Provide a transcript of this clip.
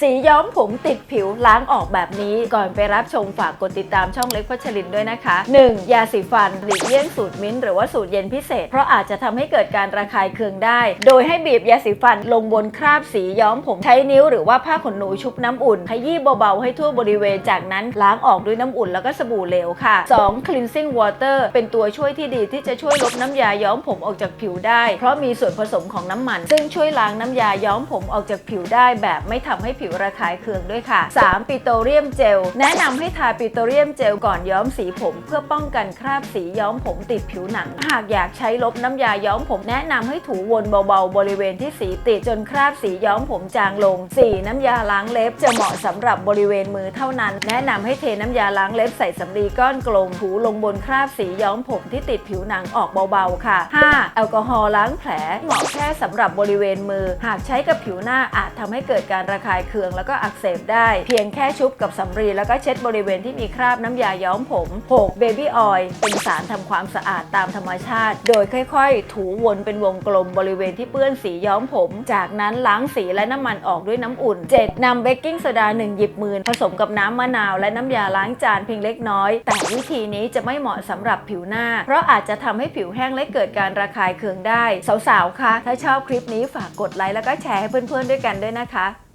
สีย้อมผมติดผิวล้างออกแบบนี้ก่อนไปรับชมฝากกดติดตามช่องเล็กพัชรินด้วยนะคะ 1. ยาสีฟันหลีกเลี่ยงสูตรมิ้นท์หรือว่าสูตรเย็นพิเศษ เพราะอาจจะทำให้เกิดการระคายเคืองได้ โดยให้บีบยาสีฟันลงบนคราบสีย้อมผมใช้นิ้วหรือว่าผ้าขนหนูชุบน้ำอุ่นขยี้เบาๆให้ทั่วบริเวณจากนั้นล้างออกด้วยน้ำอุ่นแล้วก็สบู่เหลวค่ะ 2. cleansing water เป็นตัวช่วยที่ดีที่จะช่วยลบน้ำยาย้อมผมออกจากผิวได้ เพราะมีส่วนผสมของน้ำมัน ซึ่งช่วยล้างน้ำยาย้อมผมออกจากผิวได้แบบไม่ทำให้ผิวระคายเคืองด้วยค่ะ 3. ปิโตรเลียมเจล แนะนำให้ทาปิโตรเลียมเจลก่อนย้อมสีผม เพื่อป้องกันคราบสีย้อมผมติดผิวหนัง หากอยากใช้ลบน้ำยาย้อมผมแนะนำให้ถูวนเบาๆ บริเวณที่สีติดจนคราบสีย้อมผมจางลง 4. น้ำยาล้างเล็บจะเหมาะสำหรับบริเวณมือเท่านั้น แนะนำให้เทน้ำยาล้างเล็บใส่สำลีก้อนกลมถูลงบนคราบสีย้อมผมที่ติดผิวหนังออกเบาๆค่ะ 5. แอลกอฮอล์ล้างแผลเหมาะแค่สำหรับบริเวณมือ หากใช้กับผิวหน้าอาจทำให้เกิดการระคายเคืองแล้วก็อักเสบได้ เพียงแค่ชุบกับสำลีแล้วก็เช็ดบริเวณที่มีคราบน้ำยาย้อมผม 6. เบบี้ออยล์เป็นสารทำความสะอาดตามธรรมชาติ โดยค่อยๆ ถูวนเป็นวงกลมบริเวณที่เปื้อนสีย้อมผม จากนั้นล้างสีและน้ำมันออกด้วยน้ำอุ่น 7. นำเบกกิ้งโซดา1หยิบมือผสมกับน้ำมะนาวและน้ำยาล้างจานเพียงเล็กน้อย แต่วิธีนี้จะไม่เหมาะสำหรับผิวหน้า เพราะอาจจะทำให้ผิวแห้งและเกิดการระคายเคืองได้ สาวๆ คะ ถ้าชอบคลิปนี้ฝากกดไลค์แล้วก็แชร์ให้เพื่อนๆด้วยกันด้วยนะคะ